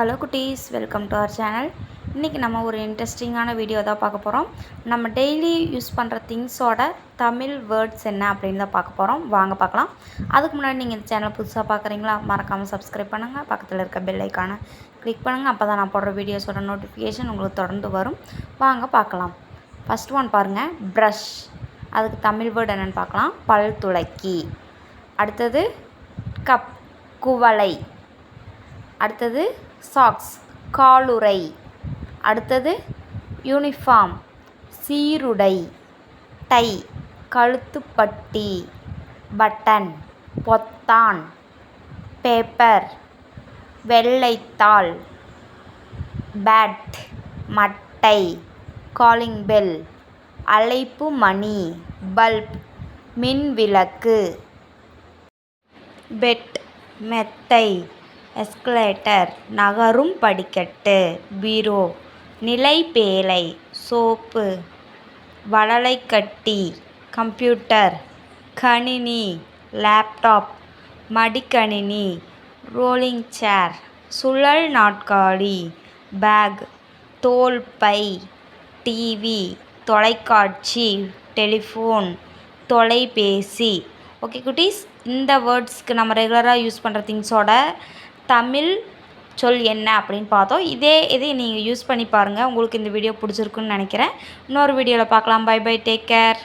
Hello குட்டீஸ் welcome to our channel இன்றைக்கி நம்ம ஒரு இன்ட்ரெஸ்டிங்கான வீடியோ தான் பார்க்க போகிறோம் நம்ம டெய்லி யூஸ் பண்ணுற திங்ஸோட தமிழ் வேர்ட்ஸ் என்ன அப்படின்னு தான் பார்க்க போகிறோம் வாங்க பார்க்கலாம். அதுக்கு முன்னாடி நீங்கள் இந்த சேனல் புதுசாக பார்க்குறீங்களா? மறக்காமல் சப்ஸ்கிரைப் பண்ணுங்கள் பக்கத்தில் இருக்க பெல் ஐக்கானை கிளிக் பண்ணுங்கள் அப்போ தான் நான் போடுற வீடியோஸோட நோட்டிஃபிகேஷன் உங்களுக்கு தொடர்ந்து வரும். வாங்க பார்க்கலாம். ஃபஸ்ட் ஒன் பாருங்கள் ப்ரஷ் அதுக்கு தமிழ் வேர்டு என்னென்னு பார்க்கலாம். பல் துளக்கி. அடுத்தது கப் குவளை. அடுத்தது சாக்ஸ் காலுறை. அடுத்தது யூனிஃபார்ம் சீருடை. டை கழுத்துப்பட்டி. பட்டன் பொத்தான். பேப்பர் வெள்ளைத்தாள். பேட் மட்டை. காலிங் பெல் அழைப்பு மணி. பல்ப் மின்விளக்கு. பெட் மெத்தை. எஸ்கலேட்டர் நகரும் படிக்கட்டு. பீரோ. நிலைப்பேழை. சோப்பு. வளலைக்கட்டி கம்ப்யூட்டர். கணினி. லேப்டாப். மடிக்கணினி. Rolling chair. சுழல் நாற்காலி. பேக். தோல் பை டிவி. தொலைக்காட்சி. டெலிஃபோன். தொலைபேசி. ஓகே குட்டீஸ் இந்த வேர்ட்ஸ்க்கு நம்ம ரெகுலராக யூஸ் பண்ணுற திங்ஸோட தமிழ் சொல் என்ன அப்படின்னு பார்த்தோம். இதே இது நீங்கள் யூஸ் பண்ணி பாருங்கள் உங்களுக்கு இந்த வீடியோ பிடிச்சிருக்குன்னு நினைக்கிறேன். இன்னொரு வீடியோவில் பார்க்கலாம். By bye take care